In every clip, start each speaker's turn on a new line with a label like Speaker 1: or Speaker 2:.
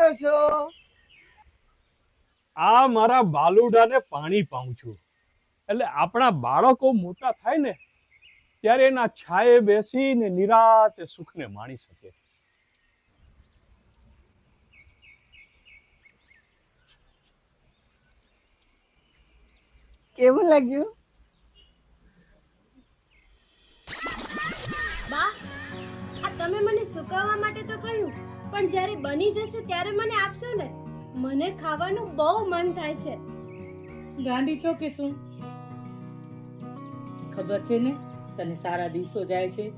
Speaker 1: કરો છો?
Speaker 2: આ મારા બાલુડાને પાણી પાઉં છું. એટલે આપણા બાળકો મોટા થાય ને ત્યારે એના છાયે બેસીને નિરાતે સુખને માણી શકે.
Speaker 1: કેવું લાગ્યું?
Speaker 3: બા આ તમે મને સુકાવવા માટે તો કહ્યું. પણ જ્યારે બની જશે ત્યારે મને આપશો ને? મને ખાવાનું બહુ મન થાય છે.
Speaker 4: ગાંડી છો કે શું? ખબર છે ને? તને સારા દિવસો જાય છે.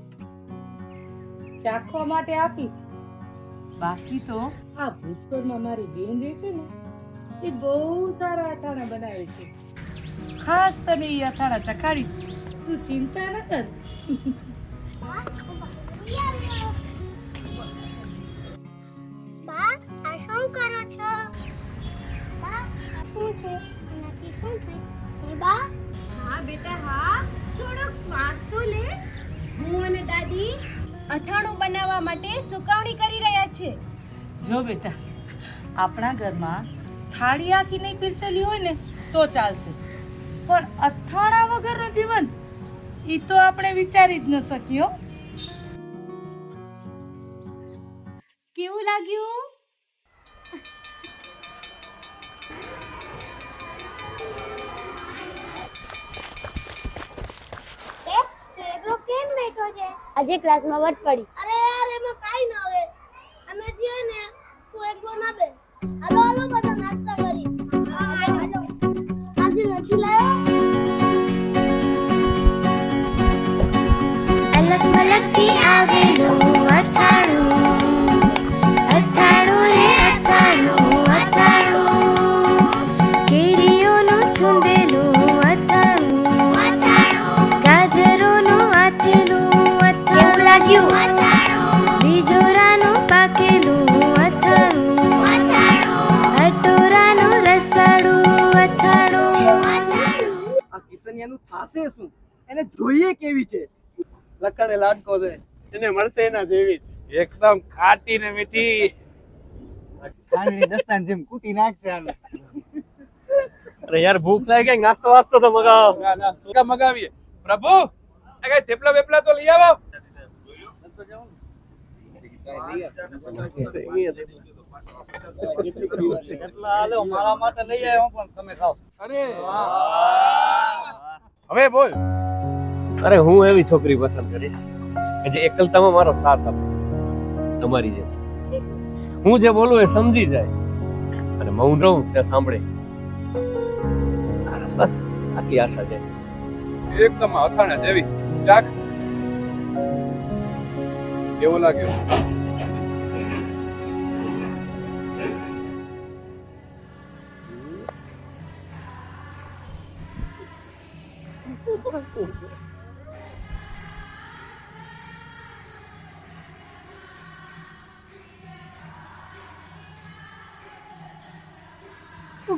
Speaker 4: ચાખવા માટે આપીશ. બાકી તો આ ભૂજપુરમાં મારી બેન રહે છે ને એ બહુ સારા અથાણા બનાવે છે. ખાસ તને એ અથાણા ચખાડીશ. તું ચિંતા ન કર.
Speaker 5: છે? એનાથી શું થાય? એ બા?
Speaker 3: હા બેટા હા. થોડોક શ્વાસ તો લે. હું અને દાદી અથાણું બનાવવા માટે સુકવણી કરી રહ્યા છે.
Speaker 4: જો બેટા આપણા ઘરમાં થાળી આખી નહીં પીરસેલી હોય ને તો ચાલશે. પણ અથાણા વગરનું જીવન એ તો આપણે વિચારી જ ન શકીએ
Speaker 3: કેવું લાગ્યું
Speaker 5: એ તું એકલો કેમ બેઠો છે આજે ક્લાસમાં વટ પડી. અરે યાર એમાં કાઈ ન આવે. અમે જીએ ને તું એકલો ના બેસ. હાલો હાલો બધા નાસ્તા કરી. હાલો. આજે નથી લાવ્યો
Speaker 6: અલગ મલગથી આવેલું અથાણું અથાણું.
Speaker 1: કિસનિયાનું થાશે શું? એને જોઈએ કેવી છે? લખણ લાડકો છે. એને મળશે એના જેવી.
Speaker 2: એકદમ ખાટી ને મીઠી.
Speaker 1: ખાંડની દસ્તાન જેમ કૂટી નાખશે આને.
Speaker 2: અરે યાર ભૂખ લાગી ગઈ નાસ્તો વાસ્તો તો મગાવો.
Speaker 7: ના ના મગાવીએ. પ્રભુ આ કઈ થેપલા વેપલા તો લઈ આવો.
Speaker 1: મારા માટે લઈ આવ્યો પણ તમે ખાવ
Speaker 7: અરે હવે બોલ.
Speaker 8: અરે હું એવી છોકરી પસંદ કરીશ કે જે એકલતામાં મારો સાથ આપે. તમારી જેમ. હું જે બોલું એ સમજી જાય. અને મૌન રહું ત્યાં સાંભળે. બસ આટલી આશા છે.
Speaker 7: એકદમ અથાણા જેવી. ચાક કેવો લાગ્યું?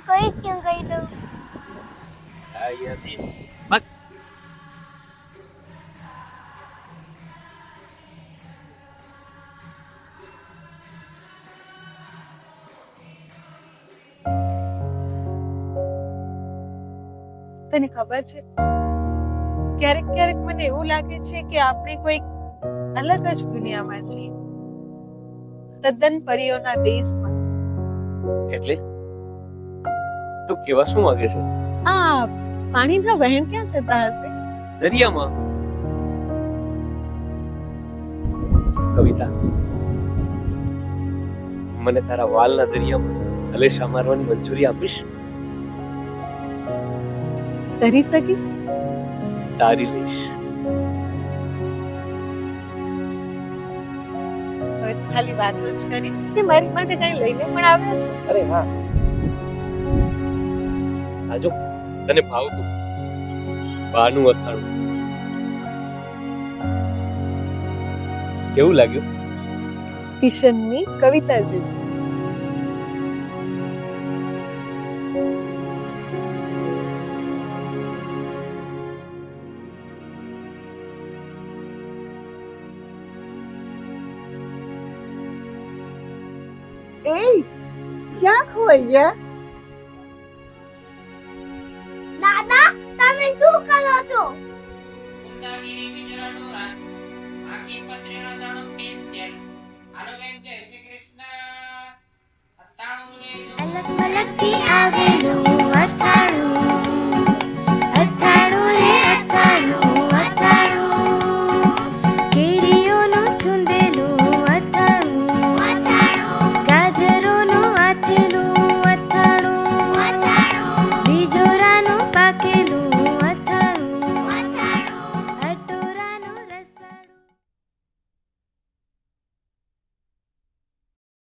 Speaker 5: કહીશ કેમ કહી દઉં
Speaker 9: તને ખબર છે? ક્યારેક ક્યારેક મને એવું લાગે છે કે આપણે કોઈ અલગ જ દુનિયામાં છીએ. તદ્દન પરીઓના દેશમાં.
Speaker 8: એટલે? તો કેવા શું માંગે છે?
Speaker 9: આ પાણીના વહેણ ક્યાં જતા હશે?
Speaker 8: દરિયામાં. કવિતા મને તારા વાલના દરિયામાં હલેશા મારવાની મંજૂરી આપીશ?
Speaker 9: તરી શકીશ?
Speaker 8: તારી લઈશ.
Speaker 9: ખાલી વાતો જ કરીશ. કે મારી માટે કઈ લઈને પણ આવ્યા છો?
Speaker 8: અરે હા આજો તને ભાવતું. બાનું અથાણું. કેવું લાગ્યું?
Speaker 9: કિશનની કવિતા જેવું.
Speaker 10: એ ક્યાં ખોઈ ગયા
Speaker 5: દાદા તમે શું કરો છો
Speaker 11: કુંદાગીરી બિજરા ડોરા આખી પત્રીનો દાણો પીસ છે હાલો બેન જય શ્રી કૃષ્ણ અત્તાણું લેજો
Speaker 6: અલગ અલગ